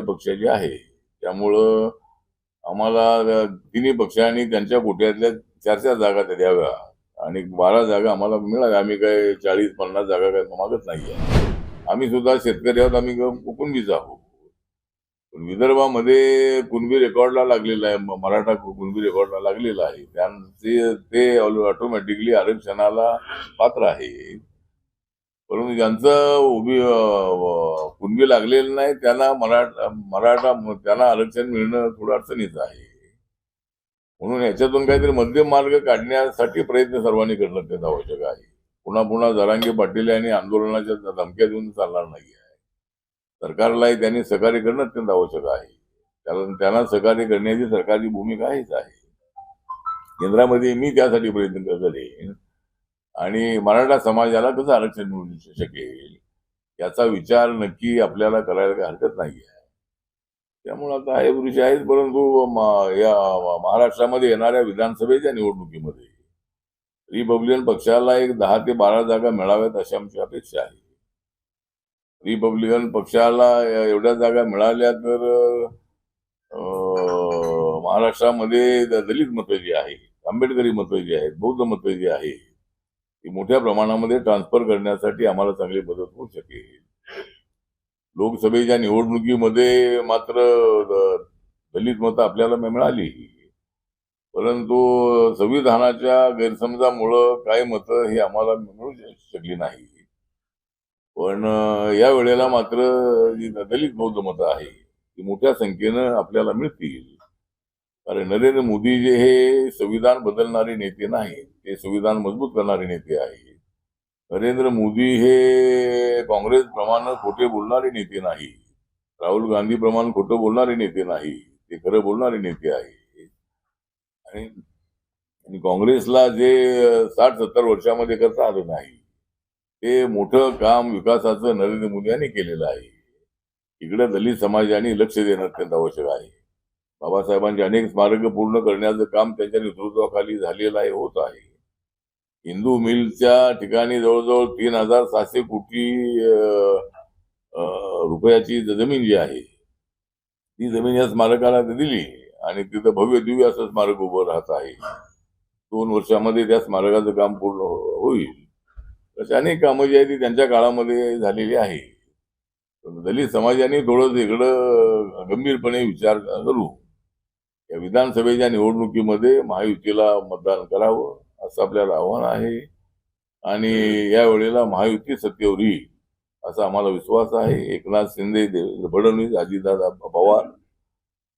पक्षाची आहे. त्यामुळं आम्हाला तिन्ही पक्षांनी त्यांच्या कोट्यातल्या चार चार जागा त्या द्याव्या. आणि बारा जागा आम्हाला मिळाव्या आम्ही काय चाळीस पन्नास जागा काय मागत नाही आम्ही सुद्धा शेतकरी आहोत. आम्ही कुणबीच आहोत. पण विदर्भामध्ये कुणबी रेकॉर्डला लागलेला आहे. मराठा कुणबी रेकॉर्डला लागलेला आहे. त्यांचे ते ऑटोमॅटिकली आरक्षणाला पात्र आहे. परंतु ज्यांचं उभी कुणबी लागलेलं नाही त्यांना मराठा मराठा त्यांना आरक्षण मिळणं थोडं अडचणीचं आहे. म्हणून याच्यातून काहीतरी मध्यम मार्ग काढण्यासाठी प्रयत्न सर्वांनी करणं अत्यंत आवश्यक आहे. पुन्हा पुन्हा जरांगे पाटील यांनी आंदोलनाच्या धमक्या देऊन चालणार नाही आहे. सरकारलाही त्यांनी सहकार्य करणं अत्यंत आवश्यक आहे. कारण त्यांना सहकार्य करण्याची सरकारची भूमिका आहेच आहे. केंद्रामध्ये मी त्यासाठी प्रयत्न करेन. आणि मराठा समाजाला कसं आरक्षण मिळू शकेल? याचा विचार नक्की आपल्याला करायला काही हरकत नाही आहे त्यामुळे आता हे विषय आहेत परंतु या महाराष्ट्रामध्ये येणाऱ्या विधानसभेच्या निवडणुकीमध्ये रिपब्लिकन पक्षाला एक दहा ते बारा जागा मिळाव्यात अशी आमची अपेक्षा आहे. रिपब्लिकन पक्षाला एवढ्या जागा मिळाल्या तर महाराष्ट्रामध्ये दलित मतं जी आहेत आंबेडकरी मतं जी आहेत बौद्ध मतं जी आहेत. मोठ्या प्रमाणामध्ये ट्रान्सफर करण्यासाठी आम्हाला चांगली मदत होऊ शकेल. लोकसभेच्या निवडणुकीमध्ये मात्र दलित मतं आपल्याला मिळाली परंतु संविधानाच्या गैरसमजामुळं काय मतं हे आम्हाला मिळू शकली नाही. पण या वेळेला मात्र जी दलित बौद्ध मतं आहे ती मोठ्या संख्येनं आपल्याला मिळतील. कारण नरेंद्र मोदी जे हे संविधान बदलणारे नेते नाही ते संविधान मजबूत करणारे नेते आहेत. नरेंद्र मोदी हे काँग्रेस प्रमाण खोटे बोलणारे नेते नाही राहुल गांधी प्रमाण खोटं बोलणारे नेते नाही ते खरं बोलणारे नेते आहे आणि आणि काँग्रेसला जे साठ सत्तर वर्षामध्ये करता आलं नाही ते मोठं काम विकासाचं नरेंद्र मोदी यांनी केलेलं आहे. इकडे दलित समाजाने लक्ष देणं अत्यंत आवश्यक आहे. बाबासाहेबांचे अनेक स्मारक पूर्ण करण्याचं काम त्यांच्या नेतृत्वाखाली झालेलं आहे होत आहे. हिंदू मिलच्या ठिकाणी जवळजवळ तीन हजार सातशे कोटी रुपयाची जमीन जी आहे ती जमीन या स्मारकाला दिली आणि तिथं भव्य दिव्य असं स्मारक उभं राहत आहे. दोन वर्षामध्ये त्या स्मारकाचं काम पूर्ण होईल. तसे अनेक कामं जी आहेत ती त्यांच्या काळामध्ये झालेली आहे. दलित समाजाने थोडं इकडं गंभीरपणे विचार करू. या विधानसभेच्या निवडणुकीमध्ये महायुतीला मतदान करावं असं आपल्याला आव्हान आहे. आणि यावेळेला महायुती सत्तेवर येईल असा आम्हाला विश्वास आहे. एकनाथ शिंदे देवेंद्र फडणवीस अजितदादा पवार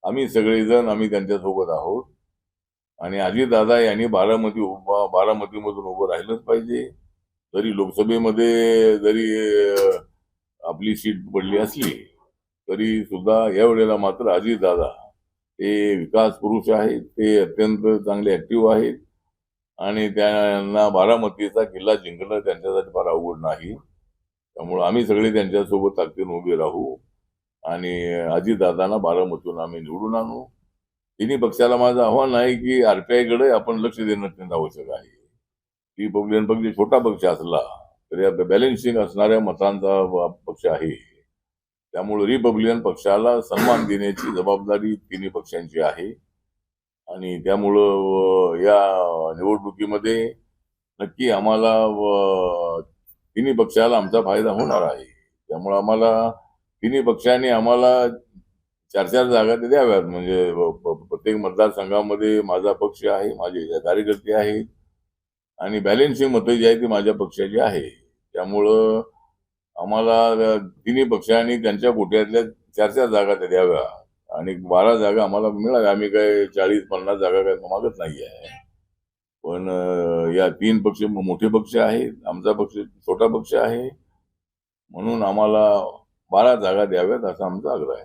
आम्ही सगळेजण आम्ही त्यांच्यासोबत आहोत. आणि अजितदादा यांनी बारामती उभा बारामतीमधून उभं राहिलंच पाहिजे. जरी लोकसभेमध्ये जरी आपली सीट पडली असली तरी सुद्धा यावेळेला मात्र अजितदादा ते विकास पुरुष आहेत ते अत्यंत चांगले ऍक्टिव्ह आहेत. आणि त्यांना बारामतीचा किल्ला जिंकणं त्यांच्यासाठी फार अवघड नाही. त्यामुळे आम्ही सगळे त्यांच्यासोबत ताकदीनं उभे राहू. आणि अजितदादांना बारामतीतून आम्ही निवडून आणू. तिन्ही पक्षाला माझं आव्हान आहे की आरपीआयकडे आपण लक्ष देणं अत्यंत आवश्यक आहे. रिपब्लिकन पक्ष छोटा पक्ष असला तरी आता बॅलेन्सिंग असणाऱ्या मतांचा पक्ष आहे. त्यामुळे रिपब्लिकन पक्षाला सन्मान देण्याची जबाबदारी तिन्ही पक्षांची आहे. आणि त्यामुळं या निवडणुकीमध्ये नक्की आम्हाला तिन्ही पक्षाला आमचा फायदा होणार आहे. त्यामुळे आम्हाला तिन्ही पक्षांनी आम्हाला चार चार जागा ते द्याव्यात. म्हणजे प्रत्येक मतदारसंघामध्ये माझा पक्ष आहे माझे कार्यकर्ते आहेत. आणि बॅलेन्सिंग मतं जी आहे ती माझ्या पक्षाची आहे. त्यामुळं आम्हाला तिन्ही पक्षांनी त्यांच्या कोट्यातल्या चार चार जागा त्या द्याव्या. आणि बारा जागा आम्हाला मिळाव्या आम्ही काय चाळीस पन्नास जागा काय मागत नाही आहे पण या तीन पक्ष मोठे पक्ष आहेत. आमचा पक्ष छोटा पक्ष आहे. म्हणून आम्हाला बारा जागा द्याव्यात असा आमचा आग्रह आहे.